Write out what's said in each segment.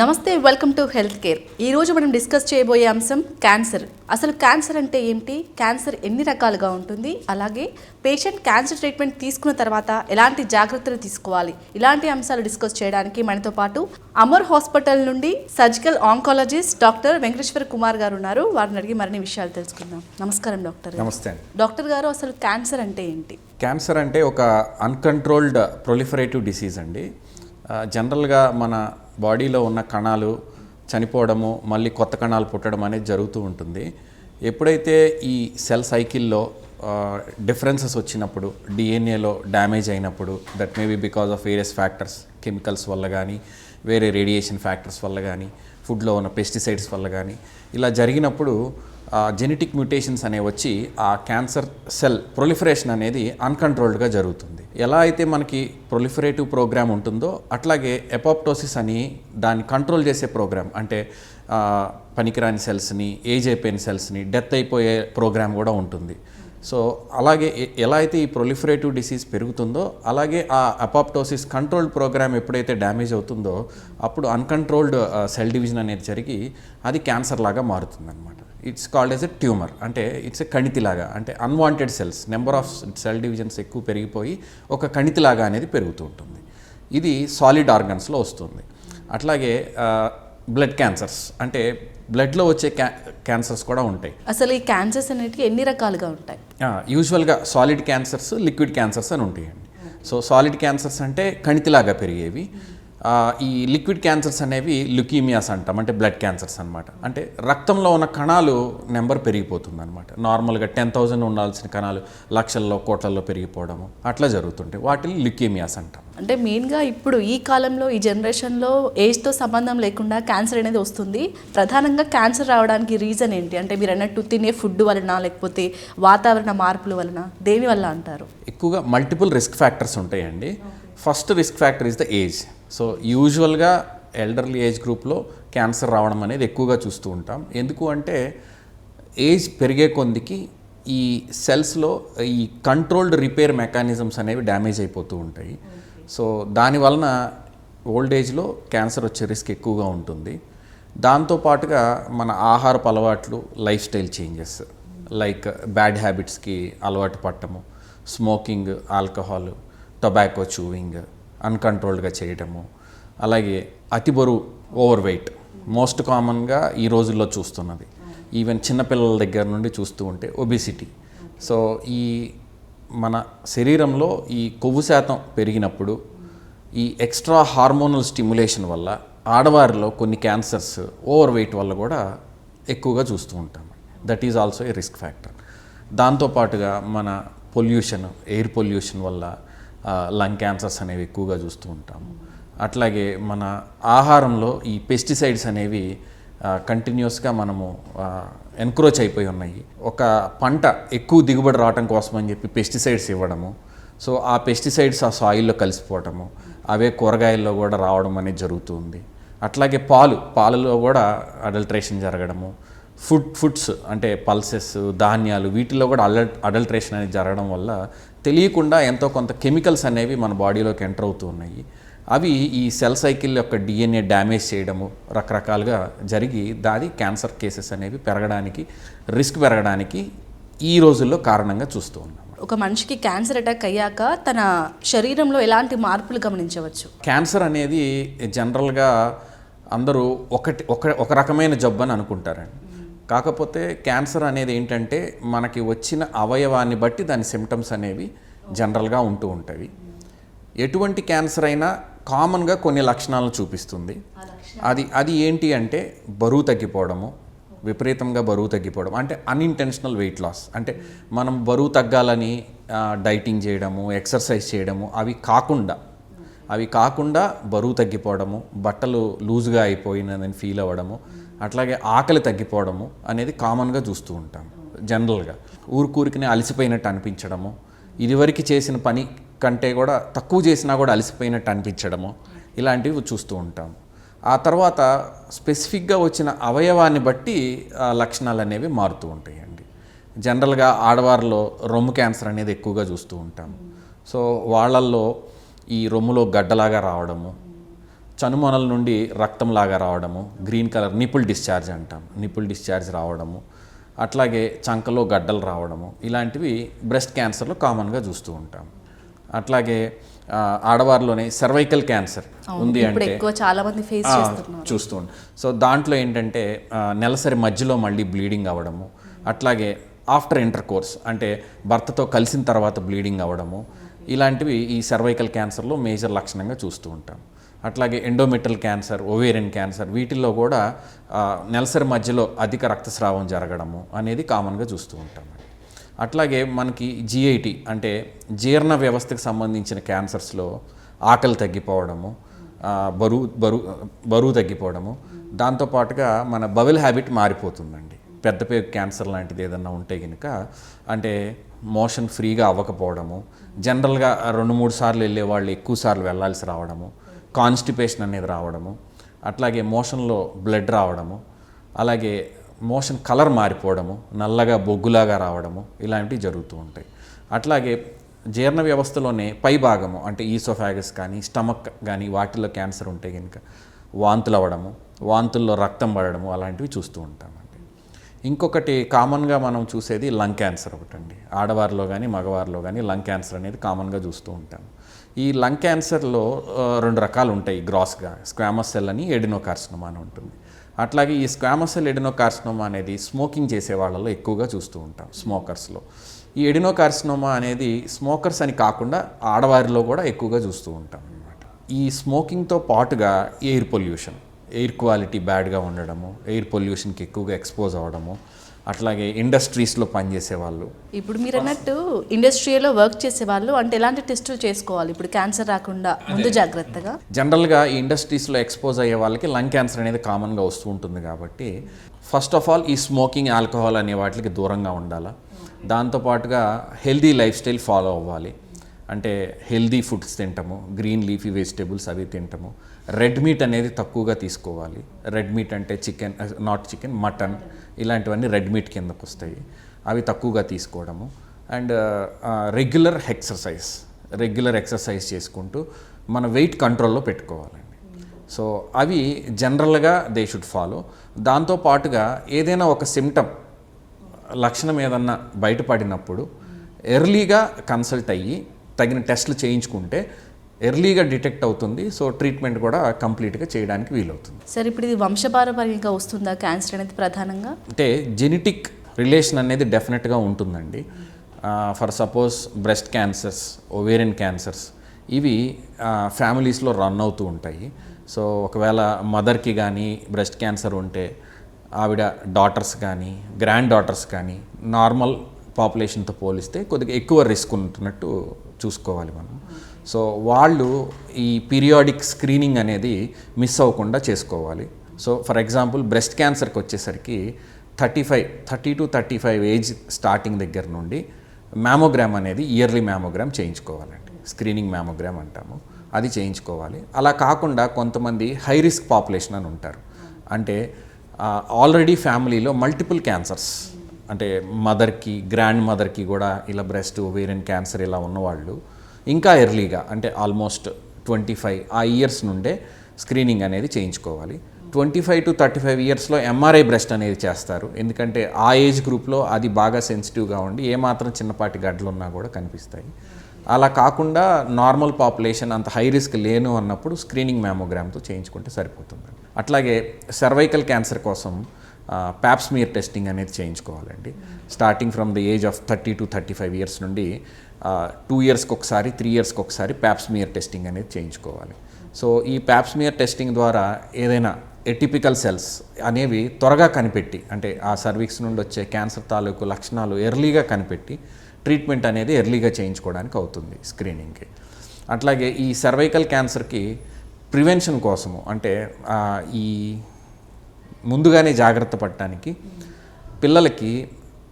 నమస్తే welcome to health care. ఈ రోజు మనం డిస్కస్ చేయబోయే అంశం క్యాన్సర్. అసలు క్యాన్సర్ అంటే ఏంటి? క్యాన్సర్ ఎన్ని రకాలుగా ఉంటుంది? అలాగే పేషెంట్ క్యాన్సర్ ట్రీట్మెంట్ తీసుకున్న తర్వాత ఎలాంటి జాగ్రత్తలు తీసుకోవాలి? ఇలాంటి అంశాలు డిస్కస్ చేయడానికి మనతో పాటు అమర్ హాస్పిటల్ నుండి surgical oncologist doctor Venkateswara Kumar గారు ఉన్నారు. వారిని అడిగి మరిన్ని విషయాలు తెలుసుకుందాం. నమస్కారం డాక్టర్. నమస్తే డాక్టర్ గారు అసలు క్యాన్సర్ అంటే ఏంటి? క్యాన్సర్ అంటే ఒక అన్కంట్రోల్డ్ ప్రొలిఫరేటివ్ డిసీజ్ అండి. జనరల్గా మన బాడీలో ఉన్న కణాలు చనిపోవడము మళ్ళీ కొత్త కణాలు పుట్టడం అనేది జరుగుతూ ఉంటుంది. ఎప్పుడైతే ఈ సెల్ సైకిల్లో డిఫరెన్సెస్ వచ్చినప్పుడు డిఎన్ఏలో డ్యామేజ్ అయినప్పుడు that may be because of various factors chemicals వల్ల కానీ వేరే రేడియేషన్ ఫ్యాక్టర్స్ వల్ల కానీ ఫుడ్లో ఉన్న పెస్టిసైడ్స్ వల్ల కానీ ఇలా జరిగినప్పుడు జెనెటిక్ మ్యూటేషన్స్ అనేవి వచ్చి ఆ క్యాన్సర్ సెల్ ప్రొలిఫరేషన్ అనేది అన్కంట్రోల్డ్గా జరుగుతుంది. ఎలా అయితే మనకి ప్రొలిఫరేటివ్ ప్రోగ్రామ్ ఉంటుందో అట్లాగే ఎపాప్టోసిస్ అని దాన్ని కంట్రోల్ చేసే ప్రోగ్రామ్ అంటే పనికిరాని సెల్స్ని ఏజ్ అయిపోయిన సెల్స్ని డెత్ అయిపోయే ప్రోగ్రామ్ కూడా ఉంటుంది. సో అలాగే ఎలా అయితే ఈ ప్రొలిఫరేటివ్ డిసీజ్ పెరుగుతుందో అలాగే ఆ అపాప్టోసిస్ కంట్రోల్డ్ ప్రోగ్రామ్ ఎప్పుడైతే డ్యామేజ్ అవుతుందో అప్పుడు అన్కంట్రోల్డ్ సెల్ డివిజన్ అనేది జరిగి అది క్యాన్సర్ లాగా మారుతుంది అనమాట it's called as a tumour. అంటే ఇట్స్ ఎ కణితిలాగా. అంటే unwanted cells number of cell divisions ఎక్కువ పెరిగిపోయి ఒక కణితిలాగా అనేది పెరుగుతూ ఉంటుంది. ఇది సాలిడ్ ఆర్గన్స్లో వస్తుంది. అట్లాగే బ్లడ్ క్యాన్సర్స్ అంటే బ్లడ్లో వచ్చే క్యా క్యాన్సర్స్ కూడా ఉంటాయి. అసలు ఈ క్యాన్సర్స్ అనేటివి ఎన్ని రకాలుగా ఉంటాయి? యూజువల్గా సాలిడ్ క్యాన్సర్స్ లిక్విడ్ క్యాన్సర్స్ అని ఉంటాయండి. సో సాలిడ్ క్యాన్సర్స్ అంటే కణితిలాగా పెరిగేవి. ఈ లిక్విడ్ క్యాన్సర్స్ అనేవి లుకీమియాస్ అంటాం అంటే బ్లడ్ క్యాన్సర్స్ అనమాట అంటే రక్తంలో ఉన్న కణాలు నెంబర్ పెరిగిపోతుంది అనమాట నార్మల్గా టెన్ థౌజండ్ ఉండాల్సిన కణాలు లక్షల్లో కోట్లలో పెరిగిపోవడము అట్లా జరుగుతుంటాయి. వాటిని లుకీమియాస్ అంటాం. అంటే మెయిన్గా ఇప్పుడు ఈ కాలంలో ఈ జనరేషన్లో ఏజ్తో సంబంధం లేకుండా క్యాన్సర్ అనేది వస్తుంది. ప్రధానంగా క్యాన్సర్ రావడానికి రీజన్ ఏంటి? అంటే మీరు అన్నట్టు తినే ఫుడ్ వలన లేకపోతే వాతావరణ మార్పుల వలన దేని వల్ల అంటారు? ఎక్కువగా మల్టిపుల్ రిస్క్ ఫ్యాక్టర్స్ ఉంటాయండి. First risk factor is the age. So యూజువల్గా ఎల్డర్లీ ఏజ్ గ్రూప్లో క్యాన్సర్ రావడం అనేది ఎక్కువగా చూస్తూ ఉంటాం. ఎందుకు అంటే ఏజ్ పెరిగే కొందికి ఈ సెల్స్లో ఈ కంట్రోల్డ్ రిపేర్ మెకానిజమ్స్ అనేవి డ్యామేజ్ అయిపోతూ ఉంటాయి. సో దాని వలన ఓల్డ్ ఏజ్లో క్యాన్సర్ వచ్చే రిస్క్ ఎక్కువగా ఉంటుంది. దాంతోపాటుగా మన ఆహారపు అలవాట్లు lifestyle changes like bad హ్యాబిట్స్కి అలవాటు పట్టము స్మోకింగ్ ఆల్కహాల్ టొబాకో చూవింగ్ అన్కంట్రోల్డ్గా చేయటము. అలాగే అతి బరువు ఓవర్ వెయిట్. మోస్ట్ కామన్గా ఈ రోజుల్లో చూస్తున్నది. ఈవెన్ చిన్నపిల్లల దగ్గర నుండి చూస్తూ ఉంటే ఒబిసిటీ. సో ఈ మన శరీరంలో ఈ కొవ్వు శాతం పెరిగినప్పుడు ఈ ఎక్స్ట్రా హార్మోనల్ స్టిమ్యులేషన్ వల్ల ఆడవారిలో కొన్ని క్యాన్సర్స్ ఓవర్ వెయిట్ వల్ల కూడా ఎక్కువగా చూస్తూ ఉంటాం. That is also a risk factor. దాంతోపాటుగా మన పొల్యూషన్ ఎయిర్ పొల్యూషన్ వల్ల లంగ్ క్యాన్సర్స్ అనేవి ఎక్కువగా చూస్తూ ఉంటాము. అట్లాగే మన ఆహారంలో ఈ పెస్టిసైడ్స్ అనేవి కంటిన్యూస్గా మనము ఎన్క్రోచ్ అయిపోయి ఉన్నాయి. ఒక పంట ఎక్కువ దిగుబడి రావటం కోసం అని చెప్పి పెస్టిసైడ్స్ ఇవ్వడము. సో ఆ పెస్టిసైడ్స్ ఆ సాయిల్లో కలిసిపోవటము. అవే కూరగాయల్లో కూడా రావడం అనేది జరుగుతుంది. అట్లాగే పాలు పాలలో కూడా అడల్ట్రేషన్ జరగడము. ఫుడ్ ఫుడ్స్ అంటే పల్సెస్ ధాన్యాలు వీటిలో కూడా అడల్ అడల్ట్రేషన్ అనేది జరగడం వల్ల తెలియకుండా ఎంతో కొంత కెమికల్స్ అనేవి మన బాడీలోకి ఎంటర్ అవుతూ ఉన్నాయి. అవి ఈ సెల్ సైకిల్ యొక్క డిఎన్ఏ డ్యామేజ్ చేయడము రకరకాలుగా జరిగి దాది క్యాన్సర్ కేసెస్ అనేవి పెరగడానికి రిస్క్ పెరగడానికి ఈ రోజుల్లో కారణంగా చూస్తూ ఉన్నాం. ఒక మనిషికి క్యాన్సర్ అటాక్ అయ్యాక తన శరీరంలో ఎలాంటి మార్పులు గమనించవచ్చు? క్యాన్సర్ అనేది జనరల్గా అందరూ ఒకటి ఒక ఒక రకమైన జబ్బు అని అనుకుంటారండి. కాకపోతే క్యాన్సర్ అనేది ఏంటంటే మనకి వచ్చిన అవయవాన్ని బట్టి దాని సిమ్టమ్స్ అనేవి జనరల్గా ఉంటూ ఉంటాయి. ఎటువంటి క్యాన్సర్ అయినా కామన్గా కొన్ని లక్షణాలను చూపిస్తుంది. అది అది ఏంటి అంటే బరువు తగ్గిపోవడము విపరీతంగా బరువు తగ్గిపోవడం అంటే అన్ఇంటెన్షనల్ వెయిట్ లాస్ అంటే మనం బరువు తగ్గాలని డైటింగ్ చేయడము ఎక్సర్సైజ్ చేయడము అవి కాకుండా అవి కాకుండా బరువు తగ్గిపోవడము బట్టలు లూజ్గా అయిపోయినదని ఫీల్ అవ్వడము అట్లాగే ఆకలి తగ్గిపోవడము అనేది కామన్గా చూస్తూ ఉంటాం జనరల్గా. ఊరికూరికినే అలసిపోయినట్టు అనిపించడము ఇదివరకు చేసిన పని కంటే కూడా తక్కువ చేసినా కూడా అలసిపోయినట్టు అనిపించడము ఇలాంటివి చూస్తూ ఉంటాం. ఆ తర్వాత స్పెసిఫిక్గా వచ్చిన అవయవాన్ని బట్టి ఆ లక్షణాలు అనేవి మారుతూ ఉంటాయండి. జనరల్గా ఆడవారిలో రొమ్ము క్యాన్సర్ అనేది ఎక్కువగా చూస్తూ ఉంటాం. సో వాళ్ళల్లో ఈ రొమ్ములో గడ్డలాగా రావడము చనుమొనల నుండి రక్తంలాగా రావడము గ్రీన్ కలర్ నిపుల్ డిశ్చార్జ్ అంటాం నిపుల్ డిశ్చార్జ్ రావడము అట్లాగే చంకలో గడ్డలు రావడము ఇలాంటివి బ్రెస్ట్ క్యాన్సర్లో కామన్గా చూస్తూ ఉంటాం. అట్లాగే ఆడవారిలోనే సర్వైకల్ క్యాన్సర్ ఉంది అంటే చాలా మంది ఫేస్ చూస్తూ ఉంటాం. సో దాంట్లో ఏంటంటే నెలసరి మధ్యలో మళ్ళీ బ్లీడింగ్ అవ్వడము అట్లాగే ఆఫ్టర్ ఇంటర్ కోర్స్ అంటే భర్తతో కలిసిన తర్వాత బ్లీడింగ్ అవ్వడము ఇలాంటివి ఈ సర్వైకల్ క్యాన్సర్లో మేజర్ లక్షణంగా చూస్తూ ఉంటాం. అట్లాగే ఎండోమెటల్ క్యాన్సర్ ఓవేరియన్ క్యాన్సర్ వీటిల్లో కూడా నెలసరి మధ్యలో అధిక రక్తస్రావం జరగడము అనేది కామన్గా చూస్తూ ఉంటాం. అట్లాగే మనకి జిఐటి అంటే జీర్ణ వ్యవస్థకు సంబంధించిన క్యాన్సర్స్లో ఆకలి తగ్గిపోవడము బరువు బరువు బరువు తగ్గిపోవడము దాంతోపాటుగా మన బవిల్ హ్యాబిట్ మారిపోతుందండి. పెద్ద పేరు క్యాన్సర్ లాంటిది ఏదన్నా ఉంటే కనుక అంటే మోషన్ ఫ్రీగా అవ్వకపోవడము జనరల్గా రెండు మూడు సార్లు వెళ్ళే వాళ్ళు ఎక్కువ సార్లు వెళ్ళాల్సి రావడము కాన్స్టిపేషన్ అనేది రావడము అట్లాగే మోషన్లో బ్లడ్ రావడము అలాగే మోషన్ కలర్ మారిపోవడము నల్లగా బొగ్గులాగా రావడము ఇలాంటివి జరుగుతూ ఉంటాయి. అట్లాగే జీర్ణ వ్యవస్థలోనే పై భాగము అంటే ఈసోఫాగస్ కానీ స్టమక్ కానీ వాటిలో క్యాన్సర్ ఉంటే కనుక వాంతులు అవ్వడము వాంతుల్లో రక్తం పడడము అలాంటివి చూస్తూ ఉంటామండి. ఇంకొకటి కామన్గా మనం చూసేది లంగ్ క్యాన్సర్ ఒకటండి. ఆడవారిలో కానీ మగవారిలో కానీ లంగ్ క్యాన్సర్ అనేది కామన్గా చూస్తూ ఉంటాము. ఈ లంగ్ క్యాన్సర్లో రెండు రకాలు ఉంటాయి గ్రాస్గా. స్క్వామస్ సెల్ అని ఎడినోకార్సినోమా అని ఉంటుంది. అట్లాగే ఈ స్క్వామస్ సెల్ ఎడినోకార్సినోమా అనేది స్మోకింగ్ చేసే వాళ్ళలో ఎక్కువగా చూస్తూ ఉంటాం స్మోకర్స్లో. ఈ ఎడినోకార్సినోమా అనేది స్మోకర్స్ అని కాకుండా ఆడవారిలో కూడా ఎక్కువగా చూస్తూ ఉంటాం అన్నమాట. ఈ స్మోకింగ్తో పాటుగా ఎయిర్ పొల్యూషన్ ఎయిర్ క్వాలిటీ బ్యాడ్గా ఉండడము ఎయిర్ పొల్యూషన్కి ఎక్కువగా ఎక్స్పోజ్ అవ్వడము అట్లాగే ఇండస్ట్రీస్లో పనిచేసే వాళ్ళు ఇప్పుడు మీరు అన్నట్టు ఇండస్ట్రీలో వర్క్ చేసే వాళ్ళు అంటే ఎలాంటి టెస్టులు చేసుకోవాలి? ఇప్పుడు క్యాన్సర్ రాకుండా ముందు జాగ్రత్తగా. జనరల్గా ఈ ఇండస్ట్రీస్లో ఎక్స్పోజ్ అయ్యే వాళ్ళకి లంగ్ క్యాన్సర్ అనేది కామన్గా వస్తూ ఉంటుంది కాబట్టి ఫస్ట్ ఆఫ్ ఆల్ ఈ స్మోకింగ్ ఆల్కహాల్ అనే వాటికి దూరంగా ఉండాలా. దాంతోపాటుగా హెల్దీ లైఫ్ స్టైల్ ఫాలో అవ్వాలి. అంటే హెల్దీ ఫుడ్స్ తింటాము గ్రీన్ లీఫీ వెజిటేబుల్స్ అవి తింటాము. రెడ్ మీట్ అనేది తక్కువగా తీసుకోవాలి. రెడ్ మీట్ అంటే చికెన్ నాట్ చికెన్ మటన్ ఇలాంటివన్నీ రెడ్ మీట్ కిందకు వస్తాయి అవి తక్కువగా తీసుకోవడము. And regular exercise regular exercise చేసుకుంటూ మన వెయిట్ కంట్రోల్లో పెట్టుకోవాలండి. సో అవి జనరల్గా దే షుడ్ ఫాలో. దాంతోపాటుగా ఏదైనా ఒక సిమ్టమ్ లక్షణం ఏదన్నా బయటపడినప్పుడు ఎర్లీగా కన్సల్ట్ అయ్యి తగిన టెస్టులు చేయించుకుంటే ఎర్లీగా డిటెక్ట్ అవుతుంది. సో ట్రీట్మెంట్ కూడా కంప్లీట్గా చేయడానికి వీలవుతుంది. సరే ఇప్పుడు ఇది వంశపారపర్యంగా వస్తుందా? క్యాన్సర్ అనేది ప్రధానంగా? అంటే జెనెటిక్ రిలేషన్ అనేది డెఫినెట్గా ఉంటుందండి. For suppose breast cancers ovarian cancers ఇవి ఫ్యామిలీస్లో రన్ అవుతూ ఉంటాయి. సో ఒకవేళ మదర్కి కానీ బ్రెస్ట్ క్యాన్సర్ ఉంటే ఆవిడ డాటర్స్ కానీ గ్రాండ్ డాటర్స్ కానీ నార్మల్ పాపులేషన్తో పోలిస్తే కొద్దిగా ఎక్కువ రిస్క్ ఉంటున్నట్టు చూసుకోవాలి మనం. సో వాళ్ళు ఈ పీరియాడిక్ స్క్రీనింగ్ అనేది మిస్ అవ్వకుండా చేసుకోవాలి. సో ఫర్ ఎగ్జాంపుల్ బ్రెస్ట్ క్యాన్సర్కి వచ్చేసరికి thirty five thirty to thirty five age starting దగ్గర నుండి మ్యామోగ్రామ్ అనేది ఇయర్లీ మ్యామోగ్రామ్ చేయించుకోవాలండి. స్క్రీనింగ్ మ్యామోగ్రామ్ అంటాము. అది చేయించుకోవాలి. అలా కాకుండా కొంతమంది హై రిస్క్ పాపులేషన్ అని ఉంటారు. అంటే ఆల్రెడీ ఫ్యామిలీలో మల్టిపుల్ క్యాన్సర్స్ అంటే మదర్కి గ్రాండ్ మదర్కి కూడా ఇలా బ్రెస్ట్ ఓవేరియన్ క్యాన్సర్ ఇలా ఉన్నవాళ్ళు ఇంకా ఎర్లీగా అంటే ఆల్మోస్ట్ ట్వంటీ ఫైవ్ ఆ ఇయర్స్ నుండే స్క్రీనింగ్ అనేది చేయించుకోవాలి. Twenty five to thirty five ఇయర్స్లో ఎంఆర్ఐ బ్రెస్ట్ అనేది చేస్తారు. ఎందుకంటే ఆ ఏజ్ గ్రూప్లో అది బాగా సెన్సిటివ్గా ఉండి ఏమాత్రం చిన్నపాటి గడ్డలు ఉన్నా కూడా కనిపిస్తాయి. అలా కాకుండా నార్మల్ పాపులేషన్ అంత హై రిస్క్ లేను అన్నప్పుడు స్క్రీనింగ్ మ్యామోగ్రామ్తో చేయించుకుంటే సరిపోతుంది. అట్లాగే సర్వైకల్ క్యాన్సర్ కోసం ప్యాప్స్మియర్ టెస్టింగ్ అనేది చేయించుకోవాలండి. Starting from the age of thirty to thirty five years నుండి టూ ఇయర్స్కి ఒకసారి త్రీ ఇయర్స్కి ఒకసారి ప్యాప్స్మియర్ టెస్టింగ్ అనేది చేయించుకోవాలి. సో ఈ ప్యాప్స్మియర్ టెస్టింగ్ ద్వారా ఏదైనా ఎటిపికల్ సెల్స్ అనేవి త్వరగా కనిపెట్టి అంటే ఆ సర్వీక్స్ నుండి వచ్చే క్యాన్సర్ తాలూకు లక్షణాలు ఎర్లీగా కనిపెట్టి ట్రీట్మెంట్ అనేది ఎర్లీగా చేయించుకోవడానికి అవుతుంది స్క్రీనింగ్కి అట్లాగే ఈ సర్వైకల్ క్యాన్సర్కి ప్రివెన్షన్ కోసము అంటే ఈ ముందుగానే జాగ్రత్త పడటానికి పిల్లలకి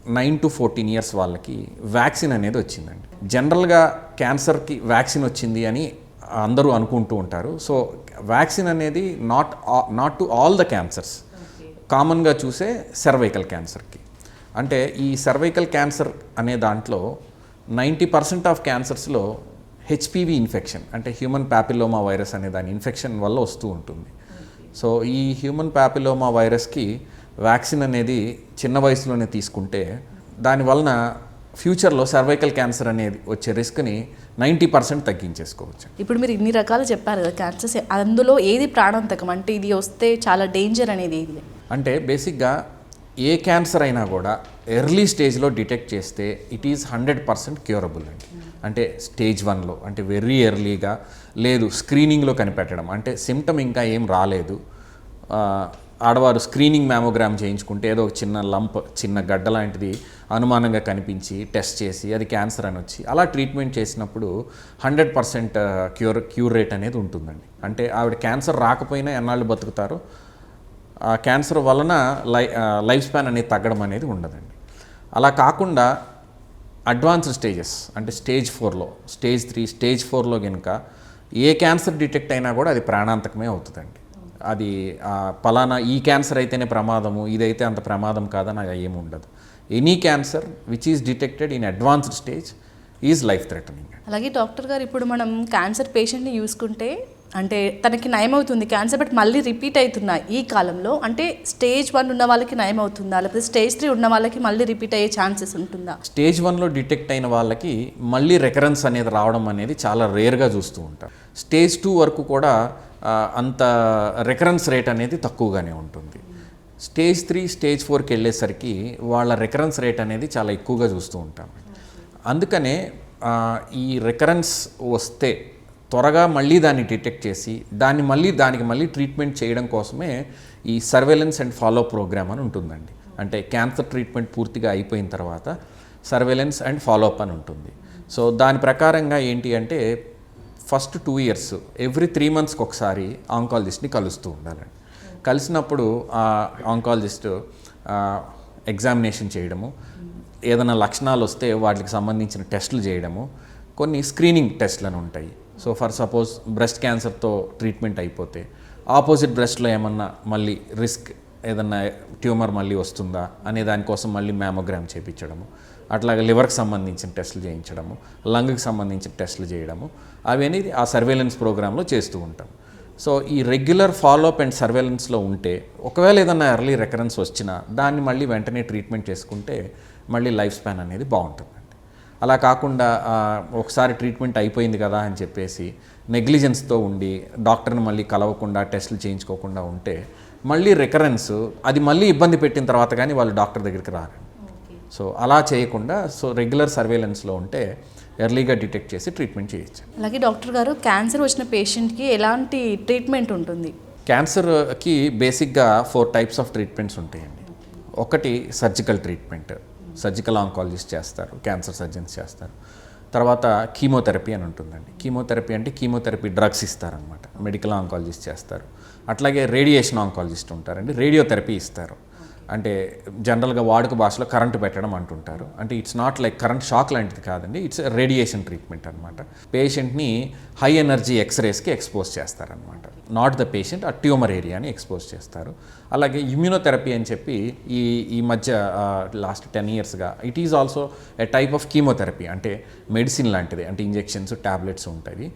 నైన్ టు ఫోర్టీన్ ఇయర్స్ వాళ్ళకి వ్యాక్సిన్ అనేది వచ్చిందండి. జనరల్గా క్యాన్సర్కి వ్యాక్సిన్ వచ్చింది అని అందరూ అనుకుంటూ ఉంటారు. సో వ్యాక్సిన్ అనేది not not to all the cancers కామన్గా చూసే సర్వైకల్ క్యాన్సర్కి అంటే ఈ సర్వైకల్ క్యాన్సర్ అనే దాంట్లో నైంటీ పర్సెంట్ ఆఫ్ క్యాన్సర్స్లో హెచ్పివి ఇన్ఫెక్షన్ అంటే హ్యూమన్ ప్యాపిలోమా వైరస్ అనే దాని ఇన్ఫెక్షన్ వల్ల వస్తూ ఉంటుంది. సో ఈ హ్యూమన్ ప్యాపిలోమా వైరస్కి వ్యాక్సిన్ అనేది చిన్న వయసులోనే తీసుకుంటే దాని వలన ఫ్యూచర్లో సర్వైకల్ క్యాన్సర్ అనేది వచ్చే రిస్క్ని నైంటీ పర్సెంట్ తగ్గించేసుకోవచ్చు. ఇప్పుడు మీరు ఇన్ని రకాలు చెప్పారు కదా క్యాన్సర్స్ అందులో ఏది ప్రాణాంతకం? అంటే ఇది వస్తే చాలా డేంజర్ అనేది ఏది? అంటే బేసిక్గా ఏ క్యాన్సర్ అయినా కూడా ఎర్లీ స్టేజ్లో డిటెక్ట్ చేస్తే it is hundred percent curable అండి. అంటే స్టేజ్ వన్లో అంటే వెరీ ఎర్లీగా లేదు స్క్రీనింగ్లో కనిపెట్టడం. అంటే సిమ్టమ్ ఇంకా ఏం రాలేదు. ఆడవారు స్క్రీనింగ్ మ్యామోగ్రామ్ చేయించుకుంటే ఏదో ఒక చిన్న లంప్ చిన్న గడ్డ లాంటిది అనుమానంగా కనిపించి టెస్ట్ చేసి అది క్యాన్సర్ అని వచ్చి అలా ట్రీట్మెంట్ చేసినప్పుడు hundred percent cure cure rate అనేది ఉంటుందండి. అంటే ఆవిడ క్యాన్సర్ రాకపోయినా ఎన్నాళ్ళు బతుకుతారు ఆ క్యాన్సర్ వలన లై లైఫ్ స్పాన్ అనేది తగ్గడం అనేది ఉండదండి. అలా కాకుండా అడ్వాన్స్డ్ స్టేజెస్ అంటే స్టేజ్ ఫోర్లో స్టేజ్ త్రీ స్టేజ్ ఫోర్లో కనుక ఏ క్యాన్సర్ డిటెక్ట్ అయినా కూడా అది ప్రాణాంతకమే అవుతుందండి. అది పలానా ఈ క్యాన్సర్ అయితేనే ప్రమాదము ఇదైతే అంత ప్రమాదం కాదని అది ఏమి ఉండదు. Any cancer which is detected in advanced stage is life threatening అలాగే డాక్టర్ గారు ఇప్పుడు మనం క్యాన్సర్ పేషెంట్ని చూసుకుంటే అంటే తనకి నయం అవుతుంది క్యాన్సర్ బట్ మళ్ళీ రిపీట్ అవుతున్నా ఈ కాలంలో అంటే స్టేజ్ వన్ ఉన్న వాళ్ళకి నయం అవుతుందా లేకపోతే స్టేజ్ త్రీ ఉన్న వాళ్ళకి మళ్ళీ రిపీట్ అయ్యే ఛాన్సెస్ ఉంటుందా? స్టేజ్ వన్లో డిటెక్ట్ అయిన వాళ్ళకి మళ్ళీ రికరెన్స్ అనేది రావడం అనేది చాలా రేర్గా చూస్తూ ఉంటాం స్టేజ్ టూ వరకు కూడా అంత రికరెన్స్ రేట్ అనేది తక్కువగానే ఉంటుంది. స్టేజ్ త్రీ స్టేజ్ ఫోర్కి వెళ్ళేసరికి వాళ్ళ రికరెన్స్ రేట్ అనేది చాలా ఎక్కువగా చూస్తూ ఉంటాం. అందుకనే ఈ రికరెన్స్ వస్తే త్వరగా మళ్ళీ దాన్ని డిటెక్ట్ చేసి దాన్ని మళ్ళీ దానికి మళ్ళీ ట్రీట్మెంట్ చేయడం కోసమే ఈ సర్వేలెన్స్ అండ్ ఫాలో ప్రోగ్రామ్ అని ఉంటుందండి. అంటే క్యాన్సర్ ట్రీట్మెంట్ పూర్తిగా అయిపోయిన తర్వాత సర్వేలెన్స్ అండ్ ఫాలో అప్ అని ఉంటుంది. సో దాని ప్రకారంగా ఏంటి అంటే first two years every three మంత్స్కి ఒకసారి ఆంకాలజిస్ట్ని కలుస్తూ ఉండాలండి. కలిసినప్పుడు ఆ ఆంకాలజిస్ట్ ఎగ్జామినేషన్ చేయడము ఏదైనా లక్షణాలు వస్తే వాటికి సంబంధించిన టెస్టులు చేయడము కొన్ని స్క్రీనింగ్ టెస్ట్లను ఉంటాయి. సో ఫర్ సపోజ్ బ్రెస్ట్ క్యాన్సర్తో ట్రీట్మెంట్ అయిపోతే ఆపోజిట్ బ్రెస్ట్లో ఏమన్నా మళ్ళీ రిస్క్ ఏదన్నా ట్యూమర్ మళ్ళీ వస్తుందా అనే దానికోసం మళ్ళీ మ్యామోగ్రామ్ చేయించడము అట్లాగే లివర్కి సంబంధించిన టెస్టులు చేయించడము లంగ్కి సంబంధించిన టెస్టులు చేయడము. అవి అనేది ఆ సర్వేలెన్స్ ప్రోగ్రాంలో చేస్తూ ఉంటాం. సో ఈ రెగ్యులర్ ఫాలోఅప్ అండ్ సర్వేలెన్స్లో ఉంటే ఒకవేళ ఏదైనా ఎర్లీ రికరెన్స్ వచ్చినా దాన్ని మళ్ళీ వెంటనే ట్రీట్మెంట్ చేసుకుంటే మళ్ళీ లైఫ్ స్పాన్ అనేది బాగుంటుందండి. అలా కాకుండా ఒకసారి ట్రీట్మెంట్ అయిపోయింది కదా అని చెప్పేసి నెగ్లిజెన్స్తో ఉండి డాక్టర్ని మళ్ళీ కలవకుండా టెస్టులు చేయించుకోకుండా ఉంటే మళ్ళీ రికరెన్స్ అది మళ్ళీ ఇబ్బంది పెట్టిన తర్వాత కానీ వాళ్ళు డాక్టర్ దగ్గరికి రారండి సో అలా చేయకుండా సో రెగ్యులర్ సర్వేలెన్స్లో ఉంటే ఎర్లీగా డిటెక్ట్ చేసి ట్రీట్మెంట్ చేయొచ్చు. అలాగే డాక్టర్ గారు క్యాన్సర్ వచ్చిన పేషెంట్కి ఎలాంటి ట్రీట్మెంట్ ఉంటుంది? క్యాన్సర్కి బేసిక్గా ఫోర్ టైప్స్ ఆఫ్ ట్రీట్మెంట్స్ ఉంటాయండి. ఒకటి సర్జికల్ ట్రీట్మెంట్ సర్జికల్ ఆంకాలజిస్ట్ చేస్తారు క్యాన్సర్ సర్జన్స్ చేస్తారు. తర్వాత కీమోథెరపీ అని ఉంటుందండి. కీమోథెరపీ అంటే కీమోథెరపీ డ్రగ్స్ ఇస్తారనమాట మెడికల్ ఆంకాలజిస్ట్ చేస్తారు. అట్లాగే రేడియేషన్ ఆంకాలజిస్ట్ ఉంటారండి. రేడియోథెరపీ ఇస్తారు. అంటే జనరల్గా వాడుక భాషలో కరెంటు పెట్టడం అంటుంటారు. అంటే it's not like current shock లాంటిది కాదండి ఇట్స్ రేడియేషన్ ట్రీట్మెంట్ అనమాట పేషెంట్ని హై ఎనర్జీ ఎక్స్రేస్కి ఎక్స్పోజ్ చేస్తారనమాట నాట్ ద పేషెంట్ ఆ ట్యూమర్ ఏరియాని ఎక్స్పోజ్ చేస్తారు. అలాగే ఇమ్యూనోథెరపీ అని చెప్పి ఈ ఈ మధ్య లాస్ట్ టెన్ ఇయర్స్గా it is also a type of chemotherapy అంటే మెడిసిన్ లాంటిది అంటే ఇంజెక్షన్స్ ట్యాబ్లెట్స్ ఉంటాయి.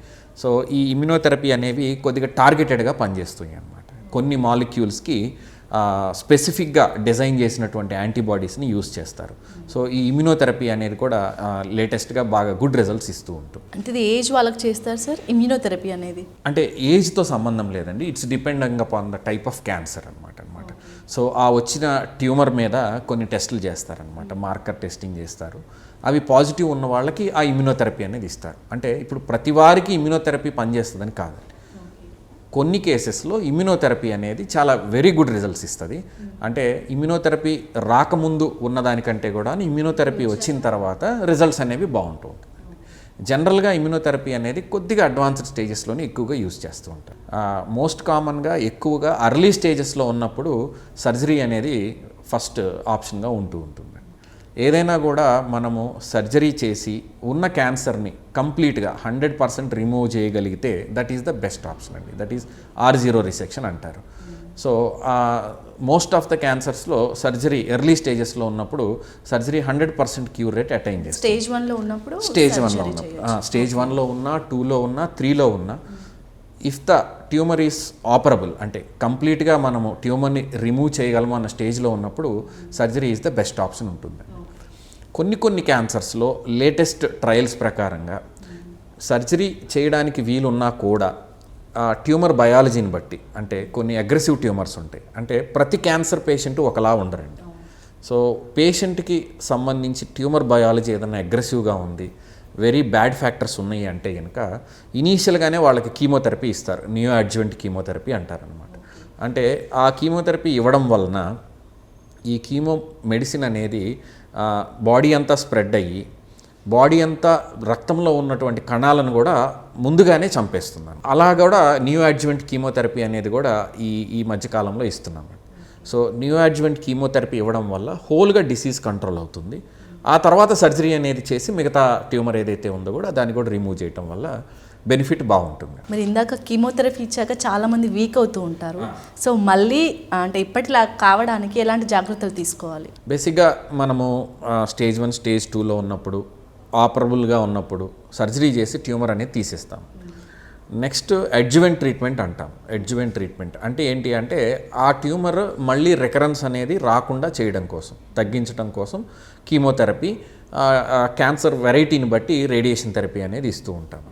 సో ఈ ఇమ్యూనోథెరపీ అనేవి కొద్దిగా టార్గెటెడ్గా పనిచేస్తాయి అనమాట కొన్ని మాలిక్యూల్స్కి స్పెసిఫిక్గా డిజైన్ చేసినటువంటి యాంటీబాడీస్ని యూస్ చేస్తారు. సో ఈ ఇమ్యూనోథెరపీ అనేది కూడా లేటెస్ట్గా బాగా గుడ్ రిజల్ట్స్ ఇస్తూ ఉంటుంది. అంటే ఇది ఏజ్ వాళ్ళకి చేస్తారు సార్? ఇమ్యూనోథెరపీ అనేది? అంటే ఏజ్తో సంబంధం లేదండి. It's depending upon the type of cancer అనమాట అనమాట సో ఆ వచ్చిన ట్యూమర్ మీద కొన్ని టెస్టులు చేస్తారనమాట మార్కర్ టెస్టింగ్ చేస్తారు. అవి పాజిటివ్ ఉన్న వాళ్ళకి ఆ ఇమ్యూనోథెరపీ అనేది ఇస్తారు. అంటే ఇప్పుడు ప్రతి వారికి ఇమ్యూనోథెరపీ పనిచేస్తుందని కాదండి. కొన్ని కేసెస్లో ఇమ్యునోథెరపీ అనేది చాలా వెరీ గుడ్ రిజల్ట్స్ ఇస్తుంది. అంటే ఇమ్యునోథెరపీ రాకముందు ఉన్నదానికంటే కూడా ఇమ్యునోథెరపీ వచ్చిన తర్వాత రిజల్ట్స్ అనేవి బాగుంటుంది జనరల్గా ఇమ్యునోథెరపీ అనేది కొద్దిగా అడ్వాన్స్డ్ స్టేజెస్లోనే ఎక్కువగా యూజ్ చేస్తూ ఉంటారు. మోస్ట్ కామన్గా ఎక్కువగా అర్లీ స్టేజెస్లో ఉన్నప్పుడు సర్జరీ అనేది ఫస్ట్ ఆప్షన్గా ఉంటూ ఉంటుంది. ఏదైనా కూడా మనము సర్జరీ చేసి ఉన్న క్యాన్సర్ని కంప్లీట్గా హండ్రెడ్ పర్సెంట్ రిమూవ్ చేయగలిగితే that is the best option అండి. That is R zero resection అంటారు. సో మోస్ట్ ఆఫ్ ద క్యాన్సర్స్లో సర్జరీ ఎర్లీ స్టేజెస్లో ఉన్నప్పుడు surgery hundred percent cure rate attain చేస్తుంది. స్టేజ్ వన్లో ఉన్నప్పుడు స్టేజ్ వన్లో ఉన్నప్పుడు. స్టేజ్ వన్లో ఉన్నా టూలో ఉన్నా త్రీలో ఉన్నా if the tumour is operable అంటే కంప్లీట్గా మనము ట్యూమర్ని రిమూవ్ చేయగలము అన్న స్టేజ్లో ఉన్నప్పుడు surgery is the best option ఉంటుంది. కొన్ని కొన్ని క్యాన్సర్స్లో లేటెస్ట్ ట్రయల్స్ ప్రకారంగా సర్జరీ చేయడానికి వీలున్నా కూడా ఆ ట్యూమర్ బయాలజీని బట్టి అంటే కొన్ని అగ్రెసివ్ ట్యూమర్స్ ఉంటాయి. అంటే ప్రతి క్యాన్సర్ పేషెంట్ ఒకలా ఉండరండి. సో పేషెంట్కి సంబంధించి ట్యూమర్ బయాలజీ ఏదైనా అగ్రెసివ్గా ఉంది వెరీ బ్యాడ్ ఫ్యాక్టర్స్ ఉన్నాయి అంటే కనుక ఇనీషియల్గానే వాళ్ళకి కీమోథెరపీ ఇస్తారు. న్యూ అడ్జువెంట్ కీమోథెరపీ అంటారనమాట అంటే ఆ కీమోథెరపీ ఇవ్వడం వలన ఈ కీమో మెడిసిన్ అనేది బాడీ అంతా స్ప్రెడ్ అయ్యి బాడీ అంతా రక్తంలో ఉన్నటువంటి కణాలను కూడా ముందుగానే చంపేస్తున్నాను. అలా కూడా న్యూ యాడ్జువెంట్ కీమోథెరపీ అనేది కూడా ఈ ఈ మధ్యకాలంలో ఇస్తున్నాం సో న్యూ యాడ్జువెంట్ కీమోథెరపీ ఇవ్వడం వల్ల హోల్గా డిసీజ్ కంట్రోల్ అవుతుంది. ఆ తర్వాత సర్జరీ అనేది చేసి మిగతా ట్యూమర్ ఏదైతే ఉందో కూడా దాన్ని కూడా రిమూవ్ చేయటం వల్ల బెనిఫిట్ బాగుంటుంది. మరి ఇందాక కీమోథెరపీ ఇచ్చాక చాలా మంది వీక్ అవుతూ ఉంటారు. సో మళ్ళీ అంటే ఇప్పటిలా కావడానికి ఎలాంటి జాగ్రత్తలు తీసుకోవాలి? బేసిక్గా మనము స్టేజ్ వన్ స్టేజ్ టూలో ఉన్నప్పుడు ఆపరబుల్గా ఉన్నప్పుడు సర్జరీ చేసి ట్యూమర్ అనేది తీసేస్తాం. నెక్స్ట్ అడ్జువెంట్ ట్రీట్మెంట్ అంటాం. అడ్జువెంట్ ట్రీట్మెంట్ అంటే ఏంటి అంటే ఆ ట్యూమర్ మళ్ళీ రికరెన్స్ అనేది రాకుండా చేయడం కోసం తగ్గించడం కోసం కీమోథెరపీ క్యాన్సర్ వెరైటీని బట్టి రేడియేషన్ థెరపీ అనేది ఇస్తూ ఉంటాం.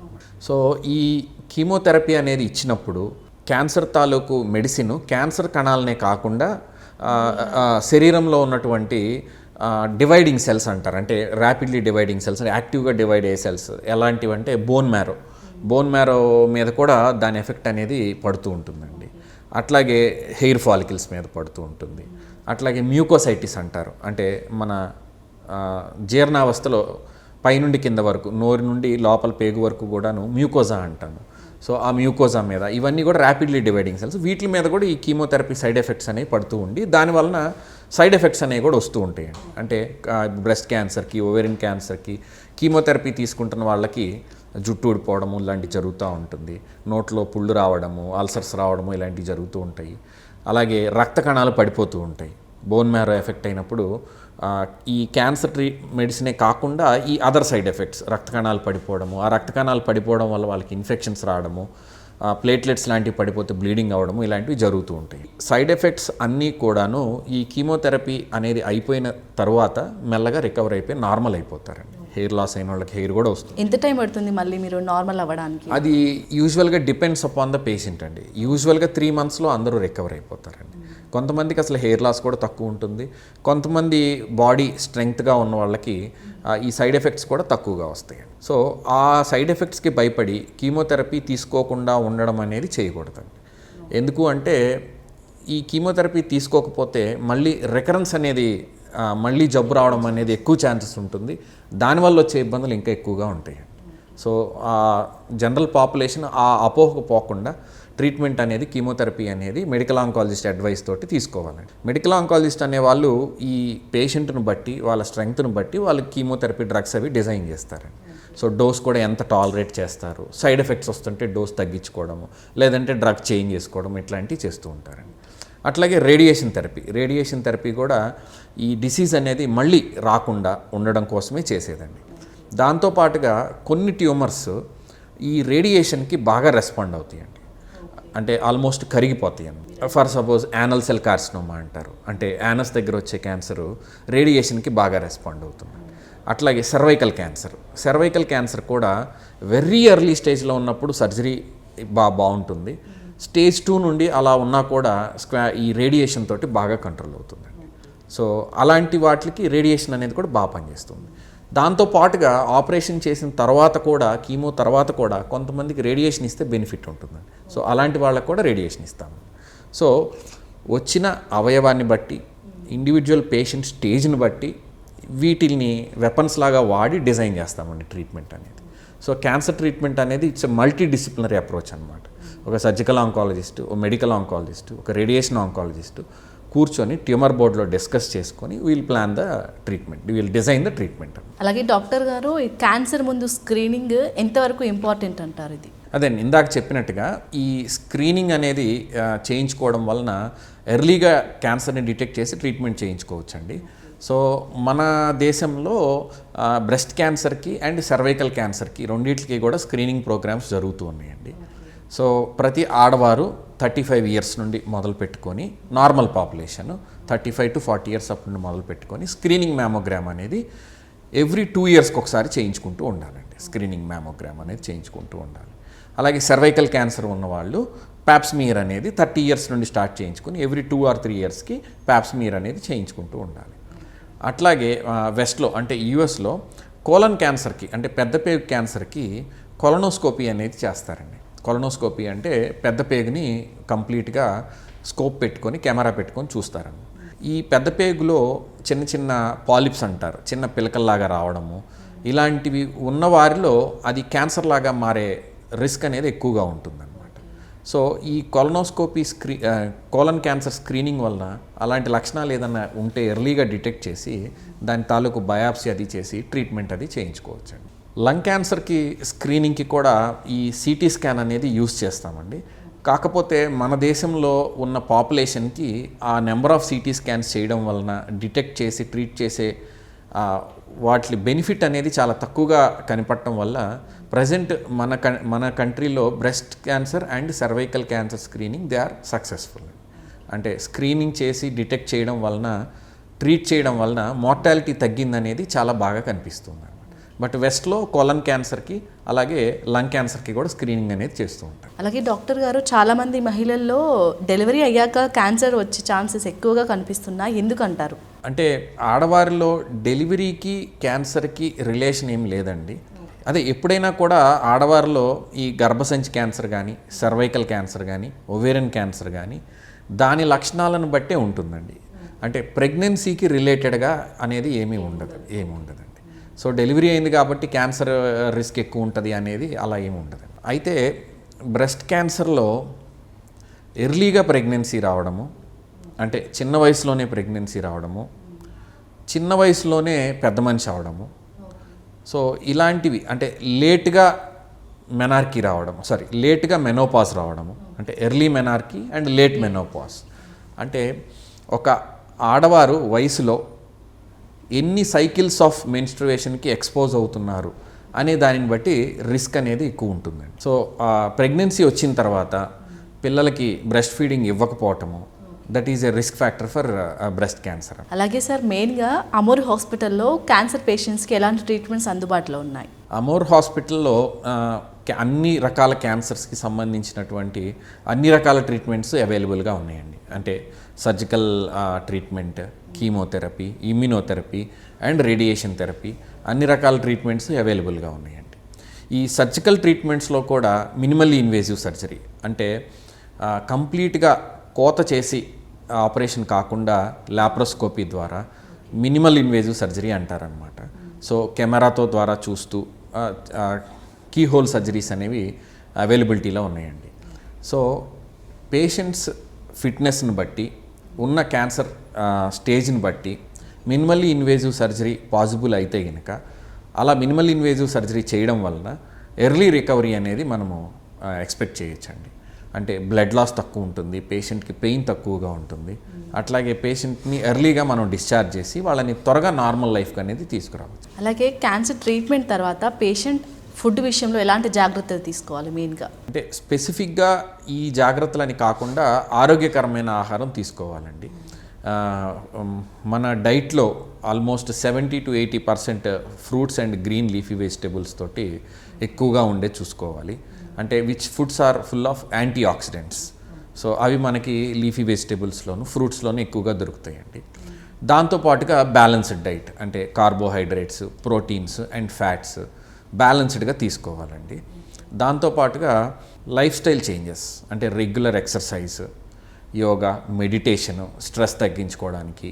సో ఈ కీమోథెరపీ అనేది ఇచ్చినప్పుడు క్యాన్సర్ తాలూకు మెడిసిన్ క్యాన్సర్ కణాలనే కాకుండా శరీరంలో ఉన్నటువంటి డివైడింగ్ సెల్స్ అంటారు. అంటే ర్యాపిడ్లీ డివైడింగ్ సెల్స్ యాక్టివ్గా డివైడ్ అయ్యే సెల్స్. ఎలాంటివి అంటే బోన్ మ్యారో. బోన్ మ్యారో మీద కూడా దాని ఎఫెక్ట్ అనేది పడుతూ ఉంటుందండి. అట్లాగే హెయిర్ ఫాలికల్స్ మీద పడుతూ ఉంటుంది. అట్లాగే మ్యూకోసైటిస్ అంటారు. అంటే మన జీర్ణావస్థలో పైనుండి కింద వరకు నోరు నుండి లోపల పేగు వరకు కూడాను మ్యూకోజా అంటాను సో ఆ మ్యూకోజా మీద ఇవన్నీ కూడా ర్యాపిడ్లీ డివైడింగ్ సెల్స్ వీటి మీద కూడా ఈ కీమోథెరపీ సైడ్ ఎఫెక్ట్స్ అనేవి పడుతూ ఉండి దానివలన సైడ్ ఎఫెక్ట్స్ అనేవి కూడా వస్తూ ఉంటాయి. అంటే బ్రెస్ట్ క్యాన్సర్కి ఓవేరియన్ క్యాన్సర్కి కీమోథెరపీ తీసుకుంటున్న వాళ్ళకి జుట్టు ఊడిపోవడము ఇలాంటివి జరుగుతూ ఉంటుంది. నోట్లో పుళ్ళు రావడము అల్సర్స్ రావడము ఇలాంటివి జరుగుతూ ఉంటాయి. అలాగే రక్త కణాలు పడిపోతూ ఉంటాయి. బోన్ మ్యారో ఎఫెక్ట్ అయినప్పుడు ఈ క్యాన్సర్ ట్రీ మెడిసినే కాకుండా ఈ అదర్ సైడ్ ఎఫెక్ట్స్ రక్త కణాలు పడిపోవడము ఆ రక్త కణాలు పడిపోవడం వల్ల వాళ్ళకి ఇన్ఫెక్షన్స్ రావడము ప్లేట్లెట్స్ లాంటివి పడిపోతే బ్లీడింగ్ అవ్వడము ఇలాంటివి జరుగుతూ ఉంటాయి. సైడ్ ఎఫెక్ట్స్ అన్నీ కూడాను ఈ కీమోథెరపీ అనేది అయిపోయిన తర్వాత మెల్లగా రికవర్ అయిపోయి నార్మల్ అయిపోతారండి. హెయిర్ లాస్ అయిన వాళ్ళకి హెయిర్ కూడా వస్తుంది. ఎంత టైం పడుతుంది మళ్ళీ మీరు నార్మల్ అవ్వడానికి? అది యూజువల్గా డిపెండ్స్ అపాన్ ద పేషెంట్ అండి. యూజువల్గా త్రీ మంత్స్లో అందరూ రికవర్ అయిపోతారండి. కొంతమందికి అసలు హెయిర్ లాస్ కూడా తక్కువ ఉంటుంది. కొంతమంది బాడీ స్ట్రెంగ్త్గా ఉన్న వాళ్ళకి ఈ సైడ్ ఎఫెక్ట్స్ కూడా తక్కువగా వస్తాయి. సో ఆ సైడ్ ఎఫెక్ట్స్కి భయపడి కీమోథెరపీ తీసుకోకుండా ఉండడం అనేది చేయకూడదండి. ఎందుకు అంటే ఈ కీమోథెరపీ తీసుకోకపోతే మళ్ళీ రికరెన్స్ అనేది మళ్ళీ జబ్బు రావడం అనేది ఎక్కువ ఛాన్సెస్ ఉంటుంది. దానివల్ల వచ్చే ఇబ్బందులు ఇంకా ఎక్కువగా ఉంటాయి. సో ఆ జనరల్ పాపులేషన్ ఆ అపోహకు పోకుండా ట్రీట్మెంట్ అనేది కీమోథెరపీ అనేది మెడికల్ ఆంకాలజిస్ట్ అడ్వైస్ తోటి తీసుకోవాలండి. మెడికల్ ఆంకాలజిస్ట్ అనే వాళ్ళు ఈ పేషెంట్ను బట్టి వాళ్ళ స్ట్రెంగ్త్ను బట్టి వాళ్ళకి కీమోథెరపీ డ్రగ్స్ అవి డిజైన్ చేస్తారండి. సో డోస్ కూడా ఎంత టాలరేట్ చేస్తారు? సైడ్ ఎఫెక్ట్స్ వస్తుంటే డోస్ తగ్గించుకోవడము లేదంటే డ్రగ్ చేంజ్ చేసుకోవడం ఇట్లాంటివి చేస్తూ ఉంటారండి. అట్లాగే రేడియేషన్ థెరపీ రేడియేషన్ థెరపీ కూడా ఈ డిసీజ్ అనేది మళ్ళీ రాకుండా ఉండడం కోసమే చేసేదండి. దాంతోపాటుగా కొన్ని ట్యూమర్స్ ఈ రేడియేషన్కి బాగా రెస్పాండ్ అవుతాయండి. అంటే ఆల్మోస్ట్ కరిగిపోతాయి అన్నమాట. For suppose anal cell carcinoma అంటారు. అంటే యానస్ దగ్గర వచ్చే క్యాన్సర్ రేడియేషన్కి బాగా రెస్పాండ్ అవుతుంది. అట్లాగే సర్వైకల్ క్యాన్సర్ సర్వైకల్ క్యాన్సర్ కూడా వెరీ ఎర్లీ స్టేజ్లో ఉన్నప్పుడు సర్జరీ బా బాగుంటుంది. స్టేజ్ టూ నుండి అలా ఉన్నా కూడా స్క్వా ఈ రేడియేషన్ తోటి బాగా కంట్రోల్ అవుతుందండి. సో అలాంటి వాటికి రేడియేషన్ అనేది కూడా బాగా పనిచేస్తుంది. దాంతో పాటుగా ఆపరేషన్ చేసిన తర్వాత కూడా కీమో తర్వాత కూడా కొంతమందికి రేడియేషన్ ఇస్తే బెనిఫిట్ ఉంటుందండి సో అలాంటి వాళ్ళకు కూడా రేడియేషన్ ఇస్తాము. సో వచ్చిన అవయవాన్ని బట్టి ఇండివిజువల్ పేషెంట్ స్టేజ్ని బట్టి వీటిని వెపన్స్ లాగా వాడి డిజైన్ చేస్తామండి ట్రీట్మెంట్ అనేది. సో క్యాన్సర్ ట్రీట్మెంట్ అనేది ఇట్స్ మల్టీ డిసిప్లినరీ అప్రోచ్ అనమాట ఒక సర్జికల్ ఆంకాలజిస్ట్ ఒక మెడికల్ ఆంకాలజిస్ట్ ఒక రేడియేషన్ ఆంకాలజిస్ట్ కూర్చొని ట్యూమర్ బోర్డ్లో డిస్కస్ చేసుకొని we'll plan the treatment we'll design the treatment అలాగే డాక్టర్ గారు ఈ క్యాన్సర్ ముందు స్క్రీనింగ్ ఎంతవరకు ఇంపార్టెంట్ అంటారు ఇది? అదే ఇందాక చెప్పినట్టుగా ఈ స్క్రీనింగ్ అనేది చేయించుకోవడం వలన ఎర్లీగా క్యాన్సర్ని డిటెక్ట్ చేసి ట్రీట్మెంట్ చేయించుకోవచ్చండి. సో మన దేశంలో బ్రెస్ట్ క్యాన్సర్కి అండ్ సర్వైకల్ క్యాన్సర్కి రెండింటికి కూడా స్క్రీనింగ్ ప్రోగ్రామ్స్ జరుగుతూ ఉన్నాయండి. సో ప్రతి ఆడవారు థర్టీ ఫైవ్ ఇయర్స్ నుండి మొదలు పెట్టుకొని normal population thirty five to forty years up నుండి మొదలు పెట్టుకొని స్క్రీనింగ్ మ్యామోగ్రామ్ అనేది ఎవ్రీ టూ ఇయర్స్కి ఒకసారి చేయించుకుంటూ ఉండాలండి. స్క్రీనింగ్ మ్యామోగ్రామ్ అనేది చేయించుకుంటూ ఉండాలి. అలాగే సర్వైకల్ క్యాన్సర్ ఉన్నవాళ్ళు ప్యాప్స్మీర్ అనేది థర్టీ ఇయర్స్ నుండి స్టార్ట్ చేయించుకుని ఎవ్రీ టూ ఆర్ త్రీ ఇయర్స్కి ప్యాప్స్మీర్ అనేది చేయించుకుంటూ ఉండాలి. అట్లాగే వెస్ట్లో అంటే యూఎస్లో కోలన్ క్యాన్సర్కి అంటే పెద్ద పేగు క్యాన్సర్కి కొలనోస్కోపీ అనేది చేస్తారండి. కొలనోస్కోపీ అంటే పెద్ద పేగుని కంప్లీట్గా స్కోప్ పెట్టుకొని కెమెరా పెట్టుకొని చూస్తారండి ఈ పెద్ద పేగులో చిన్న చిన్న పాలిప్స్ అంటారు. చిన్న పిలకల్లాగా రావడము. ఇలాంటివి ఉన్న వారిలో అది క్యాన్సర్ లాగా మారే రిస్క్ అనేది ఎక్కువగా ఉంటుందన్నమాట. సో ఈ కొలనోస్కోపీ స్క్రీ కోలన్ క్యాన్సర్ స్క్రీనింగ్ వలన అలాంటి లక్షణాలు ఏదైనా ఉంటే ఎర్లీగా డిటెక్ట్ చేసి దాని తాలూకు బయాప్సీ అది చేసి ట్రీట్మెంట్ అది చేయించుకోవచ్చండి. లంగ్ క్యాన్సర్కి స్క్రీనింగ్కి కూడా ఈ సిటీ స్కాన్ అనేది యూస్ చేస్తామండి. కాకపోతే మన దేశంలో ఉన్న పాపులేషన్కి ఆ నెంబర్ ఆఫ్ సిటీ స్కాన్స్ చేయడం వలన డిటెక్ట్ చేసి ట్రీట్ చేసే వాటి బెనిఫిట్ అనేది చాలా తక్కువగా కనిపడటం వల్ల ప్రజెంట్ మన కం మన కంట్రీలో breast cancer and cervical cancer screening they are successful. అంటే స్క్రీనింగ్ చేసి డిటెక్ట్ చేయడం వలన ట్రీట్ చేయడం వలన మార్టాలిటీ తగ్గిందనేది చాలా బాగా కనిపిస్తుంది. బట్ వెస్ట్లో కోలన్ క్యాన్సర్కి అలాగే లంగ్ క్యాన్సర్కి కూడా స్క్రీనింగ్ అనేది చేస్తూ ఉంటారు. అలాగే డాక్టర్ గారు చాలామంది మహిళల్లో డెలివరీ అయ్యాక క్యాన్సర్ వచ్చే ఛాన్సెస్ ఎక్కువగా కనిపిస్తున్నాయి ఎందుకంటారు? అంటే ఆడవారిలో డెలివరీకి క్యాన్సర్కి రిలేషన్ ఏం లేదండి. అదే ఎప్పుడైనా కూడా ఆడవారిలో ఈ గర్భసంచి క్యాన్సర్ కానీ సర్వైకల్ క్యాన్సర్ కానీ ఒవేరియన్ క్యాన్సర్ కానీ దాని లక్షణాలను బట్టే ఉంటుందండి. అంటే ప్రెగ్నెన్సీకి రిలేటెడ్గా అనేది ఏమీ ఉండదు ఏమి ఉండదండి సో డెలివరీ అయింది కాబట్టి క్యాన్సర్ రిస్క్ ఎక్కువ ఉంటుంది అనేది అలా ఏమి ఉండదు. అయితే బ్రెస్ట్ క్యాన్సర్లో ఎర్లీగా ప్రెగ్నెన్సీ రావడము అంటే చిన్న వయసులోనే ప్రెగ్నెన్సీ రావడము చిన్న వయసులోనే పెద్ద మనిషి అవడము సో ఇలాంటివి అంటే లేట్గా మెనార్కీ రావడం సారీ లేట్గా మెనోపాస్ రావడము అంటే early menarche and late menopause. అంటే ఒక ఆడవారు వయసులో ఎన్ని సైకిల్స్ ఆఫ్ మెన్స్ట్రువేషన్కి ఎక్స్పోజ్ అవుతున్నారు అనే దానిని బట్టి రిస్క్ అనేది ఎక్కువ ఉంటుందండి. సో ప్రెగ్నెన్సీ వచ్చిన తర్వాత పిల్లలకి breast feeding ఇవ్వకపోవటము that is a risk factor for breast cancer అలాగే సార్ మెయిన్గా అమోర్ హాస్పిటల్లో క్యాన్సర్ పేషెంట్స్కి ఎలాంటి ట్రీట్మెంట్స్ అందుబాటులో ఉన్నాయి? అమోర్ హాస్పిటల్లో అన్ని రకాల క్యాన్సర్స్కి సంబంధించినటువంటి అన్ని రకాల ట్రీట్మెంట్స్ అవైలబుల్గా ఉన్నాయండి. అంటే surgical treatment chemotherapy immunotherapy and radiation therapy అన్ని రకాల ట్రీట్మెంట్స్ అవైలబుల్గా ఉన్నాయండి. ఈ సర్జికల్ ట్రీట్మెంట్స్లో కూడా మినిమల్లీ ఇన్వేజివ్ సర్జరీ అంటే కంప్లీట్గా కోత చేసి ఆపరేషన్ కాకుండా లాప్రోస్కోపీ ద్వారా మినిమల్ ఇన్వేజివ్ సర్జరీ అంటారనమాట సో కెమెరాతో ద్వారా చూస్తూ కీ హోల్ సర్జరీస్ అనేవి అవైలబిలిటీలో ఉన్నాయండి. సో పేషెంట్స్ ఫిట్నెస్ని బట్టి ఉన్న క్యాన్సర్ స్టేజ్ని బట్టి మినిమల్లీ ఇన్వేజివ్ సర్జరీ పాసిబుల్ అయితే కనుక అలా మినిమల్ ఇన్వేజివ్ సర్జరీ చేయడం వలన ఎర్లీ రికవరీ అనేది మనము ఎక్స్పెక్ట్ చేయొచ్చండి. అంటే బ్లడ్ లాస్ తక్కువ ఉంటుంది పేషెంట్కి పెయిన్ తక్కువగా ఉంటుంది. అట్లాగే పేషెంట్ని ఎర్లీగా మనం డిశ్చార్జ్ చేసి వాళ్ళని త్వరగా నార్మల్ లైఫ్ అనేది తీసుకురావచ్చు. అలాగే క్యాన్సర్ ట్రీట్మెంట్ తర్వాత పేషెంట్ ఫుడ్ విషయంలో ఎలాంటి జాగ్రత్తలు తీసుకోవాలి మెయిన్గా? అంటే స్పెసిఫిక్గా ఈ జాగ్రత్తలని కాకుండా ఆరోగ్యకరమైన ఆహారం తీసుకోవాలండి. మన డైట్లో almost seventy to eighty percent fruits and green leafy vegetables తోటి ఎక్కువగా ఉండే చూసుకోవాలి. అంటే which foods are full of antioxidants so అవి మనకి లీఫీ వెజిటేబుల్స్లోను ఫ్రూట్స్లోను ఎక్కువగా దొరుకుతాయండి. దాంతోపాటుగా బ్యాలెన్స్డ్ డైట్ అంటే కార్బోహైడ్రేట్స్ ప్రోటీన్స్ అండ్ ఫ్యాట్స్ బ్యాలెన్స్డ్గా తీసుకోవాలండి. దాంతోపాటుగా లైఫ్ స్టైల్ చేంజెస్ అంటే regular exercise yoga meditation stress తగ్గించుకోవడానికి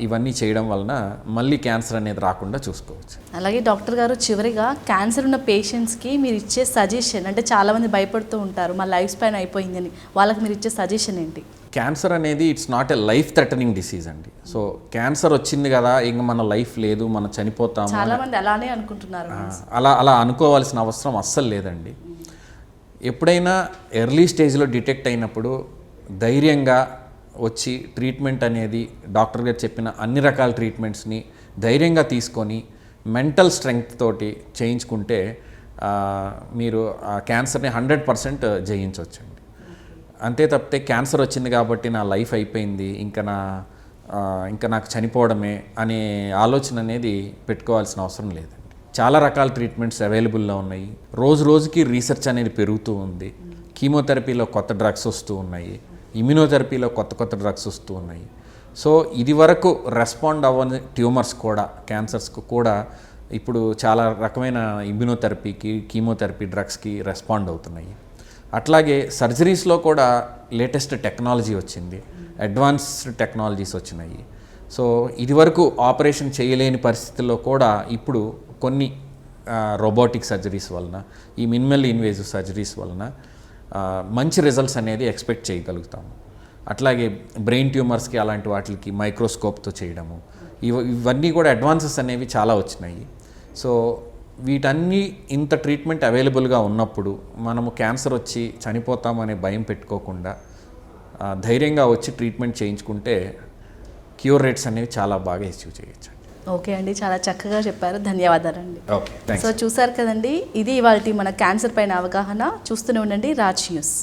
ఇవన్నీ చేయడం వలన మళ్ళీ క్యాన్సర్ అనేది రాకుండా చూసుకోవచ్చు. అలాగే డాక్టర్ గారు చివరిగా క్యాన్సర్ ఉన్న పేషెంట్స్కి మీరు ఇచ్చే సజెషన్ అంటే చాలామంది భయపడుతూ ఉంటారు మా లైఫ్ స్పాన్ అయిపోయిందని. వాళ్ళకి మీరు ఇచ్చే సజెషన్ ఏంటి? క్యాన్సర్ అనేది it's not a life threatening disease అండి. సో క్యాన్సర్ వచ్చింది కదా ఇంక మన లైఫ్ లేదు మనం చనిపోతాము చాలా మంది అలానే అనుకుంటున్నారు అలా అలా అనుకోవాల్సిన అవసరం అస్సలు లేదండి. ఎప్పుడైనా ఎర్లీ స్టేజ్లో డిటెక్ట్ అయినప్పుడు ధైర్యంగా వచ్చి ట్రీట్మెంట్ అనేది డాక్టర్ గారు చెప్పిన అన్ని రకాల ట్రీట్మెంట్స్ని ధైర్యంగా తీసుకొని మెంటల్ స్ట్రెంగ్త్ తోటి చేయించుకుంటే మీరు ఆ క్యాన్సర్ని హండ్రెడ్ పర్సెంట్ జయించవచ్చండి. అంతే తప్పితే క్యాన్సర్ వచ్చింది కాబట్టి నా లైఫ్ అయిపోయింది ఇంకా నా ఇంకా నాకు చనిపోవడమే అనే ఆలోచన అనేది పెట్టుకోవాల్సిన అవసరం లేదండి. చాలా రకాల ట్రీట్మెంట్స్ అవైలబుల్లో ఉన్నాయి. రోజు రోజుకి రీసెర్చ్ అనేది పెరుగుతూ ఉంది. కీమోథెరపీలో కొత్త డ్రగ్స్ వస్తూ ఉన్నాయి. ఇమ్యూనోథెరపీలో కొత్త కొత్త డ్రగ్స్ వస్తూ ఉన్నాయి. సో ఇది వరకు రెస్పాండ్ అవ్వని ట్యూమర్స్ కూడా క్యాన్సర్స్కు కూడా ఇప్పుడు చాలా రకమైన ఇమ్యునోథెరపీకి కీమోథెరపీ డ్రగ్స్కి రెస్పాండ్ అవుతున్నాయి. అట్లాగే సర్జరీస్లో కూడా లేటెస్ట్ టెక్నాలజీ వచ్చింది. అడ్వాన్స్డ్ టెక్నాలజీస్ వచ్చినాయి. సో ఇదివరకు ఆపరేషన్ చేయలేని పరిస్థితుల్లో కూడా ఇప్పుడు కొన్ని రోబోటిక్ సర్జరీస్ వలన ఈ మినిమల్ ఇన్వేజివ్ సర్జరీస్ వలన మంచి రిజల్ట్స్ అనేది ఎక్స్పెక్ట్ చేయగలుగుతాము. అట్లాగే బ్రెయిన్ ట్యూమర్స్కి అలాంటి వాటికి మైక్రోస్కోప్తో చేయడము. ఇవ ఇవన్నీ కూడా అడ్వాన్సెస్ అనేవి చాలా వచ్చినాయి. సో వీటన్నీ ఇంత ట్రీట్మెంట్ అవైలబుల్గా ఉన్నప్పుడు మనము క్యాన్సర్ వచ్చి చనిపోతామనే భయం పెట్టుకోకుండా ధైర్యంగా వచ్చి ట్రీట్మెంట్ చేయించుకుంటే క్యూర్ రేట్స్ అనేవి చాలా బాగా అచీవ్ చేయొచ్చు. ఓకే అండి చాలా చక్కగా చెప్పారు. ధన్యవాదాలండి. సో చూసారు కదండి ఇది ఇవాళ మన క్యాన్సర్ పైన అవగాహన. చూస్తూనే ఉండండి రాజ్ న్యూస్.